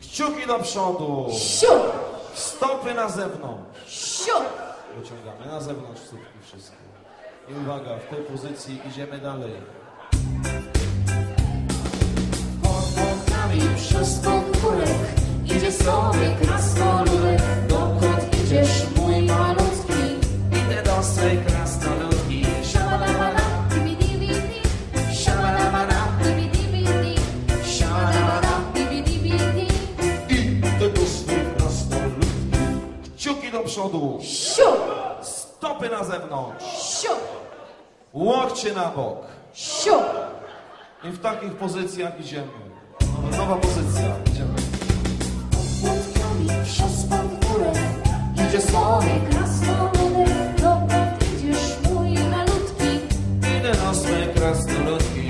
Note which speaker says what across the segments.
Speaker 1: Kciuki do przodu.
Speaker 2: Siu,
Speaker 1: Stopy na zewnątrz.
Speaker 2: siu.
Speaker 1: Wyciągamy na zewnątrz stópki wszystkie. I uwaga, w tej pozycji idziemy dalej.
Speaker 2: Podwodkami przez podwórek idzie sobie
Speaker 1: przodu.
Speaker 2: Siu,
Speaker 1: Stopy na zewnątrz.
Speaker 2: siu,
Speaker 1: Łokcie na bok.
Speaker 2: siu.
Speaker 1: I w takich pozycjach idziemy. Nowa, nowa pozycja. Idziemy.
Speaker 2: Podwodkami przez podwórek idzie sobie krasnoludek. Dokąd idziesz, mój malutki?
Speaker 1: Idę do swej krasnoludki.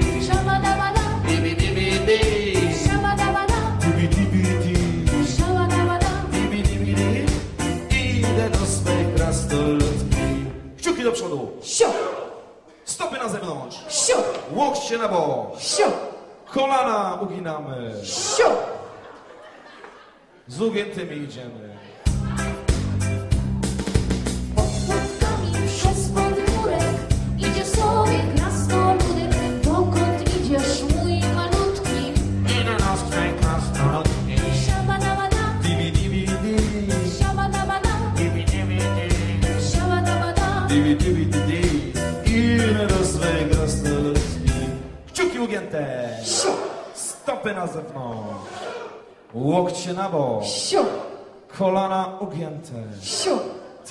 Speaker 1: Do przodu.
Speaker 2: siu,
Speaker 1: Stopy na zewnątrz.
Speaker 2: siu,
Speaker 1: Łokcie na bok.
Speaker 2: siu,
Speaker 1: Kolana uginamy.
Speaker 2: siu.
Speaker 1: Z ugiętymi idziemy.
Speaker 2: Siu,
Speaker 1: Stopy na zewnątrz. Łokcie na bok. Kolana ugięte.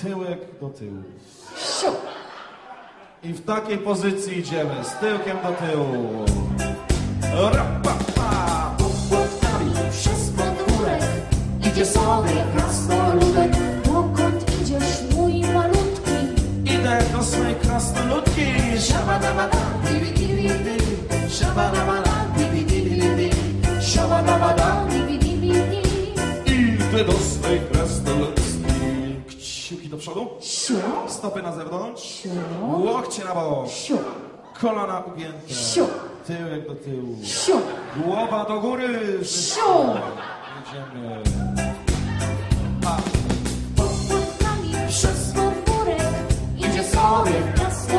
Speaker 1: Tyłek do tyłu. I w takiej pozycji idziemy. Z tyłkiem do tyłu. Rapapa.
Speaker 2: Podwodkami przez podwórek idzie sobie krasnoludek.
Speaker 1: Przodu.
Speaker 2: Siu,
Speaker 1: Stopy na zewnątrz.
Speaker 2: siu,
Speaker 1: Łokcie na bok.
Speaker 2: siu,
Speaker 1: Kolana ugięte.
Speaker 2: siu,
Speaker 1: Tyłek do tyłu.
Speaker 2: siu,
Speaker 1: Głowa do góry.
Speaker 2: siu.
Speaker 1: Idziemy.
Speaker 2: Podwodkami przez podwórek idzie sobie krasnoludek.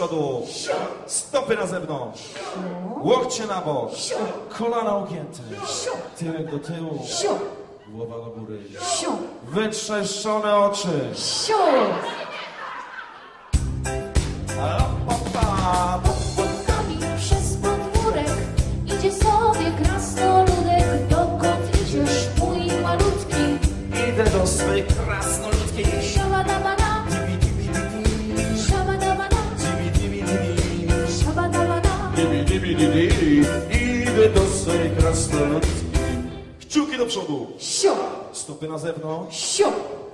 Speaker 1: Przodu. Stopy na zewnątrz. Łokcie na bok. Kolana ugięte. Tyłek do tyłu. Głowa do góry. Wytrzeszczone oczy. Dibi, dibi, di, di. Idę do swej krasnoludki. Kciuki do przodu.
Speaker 2: Siu,
Speaker 1: Stopy na zewnątrz.
Speaker 2: siu,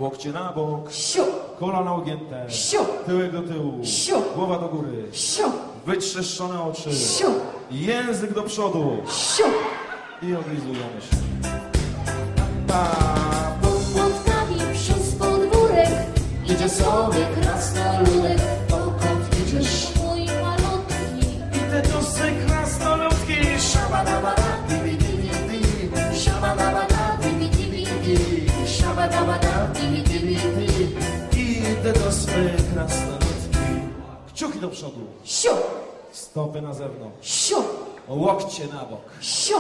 Speaker 1: Łokcie na bok.
Speaker 2: siu,
Speaker 1: Kolana ugięte.
Speaker 2: siu,
Speaker 1: Tyłek do tyłu.
Speaker 2: Siu.
Speaker 1: Głowa do góry.
Speaker 2: siu,
Speaker 1: Wytrzeszczone oczy.
Speaker 2: siu,
Speaker 1: Język do przodu.
Speaker 2: siu.
Speaker 1: I oblizujemy się. Pa.
Speaker 2: Podwodkami przez podwórek idzie sobie
Speaker 1: swej krasnoludki. Kciuki do przodu.
Speaker 2: Siu,
Speaker 1: Stopy na zewnątrz.
Speaker 2: siu,
Speaker 1: Łokcie na bok.
Speaker 2: siu,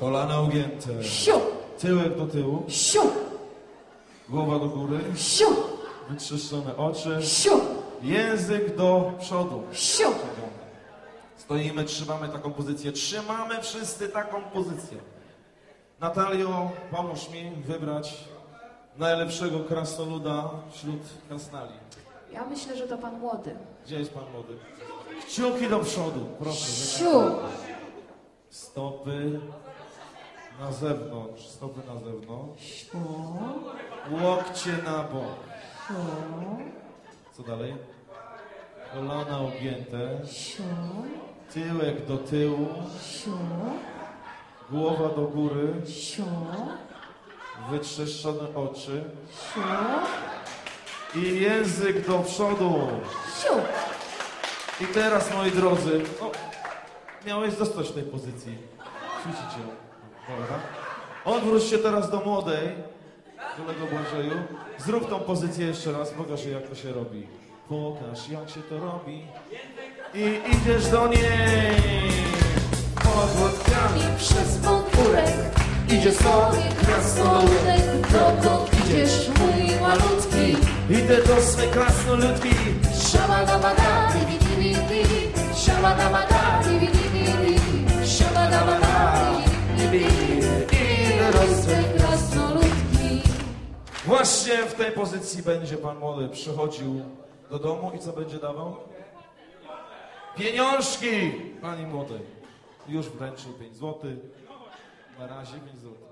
Speaker 1: Kolana ugięte.
Speaker 2: siu,
Speaker 1: Tyłek do tyłu.
Speaker 2: siu,
Speaker 1: Głowa do góry.
Speaker 2: siu,
Speaker 1: Wytrzeszczone oczy.
Speaker 2: siu,
Speaker 1: Język do przodu.
Speaker 2: siu.
Speaker 1: Stoimy, trzymamy taką pozycję. Trzymamy wszyscy taką pozycję. Natalio, pomóż mi wybrać najlepszego krasnoluda wśród krasnali.
Speaker 3: Ja myślę, że to pan młody.
Speaker 1: Gdzie jest pan młody? Kciuki do przodu, proszę.
Speaker 2: Siu,
Speaker 1: Stopy na zewnątrz, stopy na zewnątrz.
Speaker 2: siu,
Speaker 1: Łokcie na bok.
Speaker 2: siu,
Speaker 1: Co dalej? Kolana ugięte.
Speaker 2: siu,
Speaker 1: Tyłek do tyłu,
Speaker 3: Siu,
Speaker 1: głowa do góry,
Speaker 3: siu,
Speaker 1: wytrzeszczone oczy
Speaker 3: siu,
Speaker 1: i język do przodu.
Speaker 3: siu.
Speaker 1: I teraz, moi drodzy, no, miałeś zostać w tej pozycji. Ćwiczyć ją. Dobra. Odwróć się teraz do młodej, kolego Błażeju. Zrób tą pozycję jeszcze raz, pokaż jej, jak to się robi. Pokaż, jak się to robi. I idziesz do niej. Podwodkami.
Speaker 2: I przez podwórek idzie sobie krasnoludek.
Speaker 1: Idę do swej krasnoludki.
Speaker 2: Dibi, dibi. Szabadabada, dibi, dibi, dibi. Idę do swej krasnoludki.
Speaker 1: Właśnie w tej pozycji będzie pan młody przychodził do domu i co będzie dawał? Pieniążki pani młodej. Już wręczył 5 zł. Na razie 5 zł.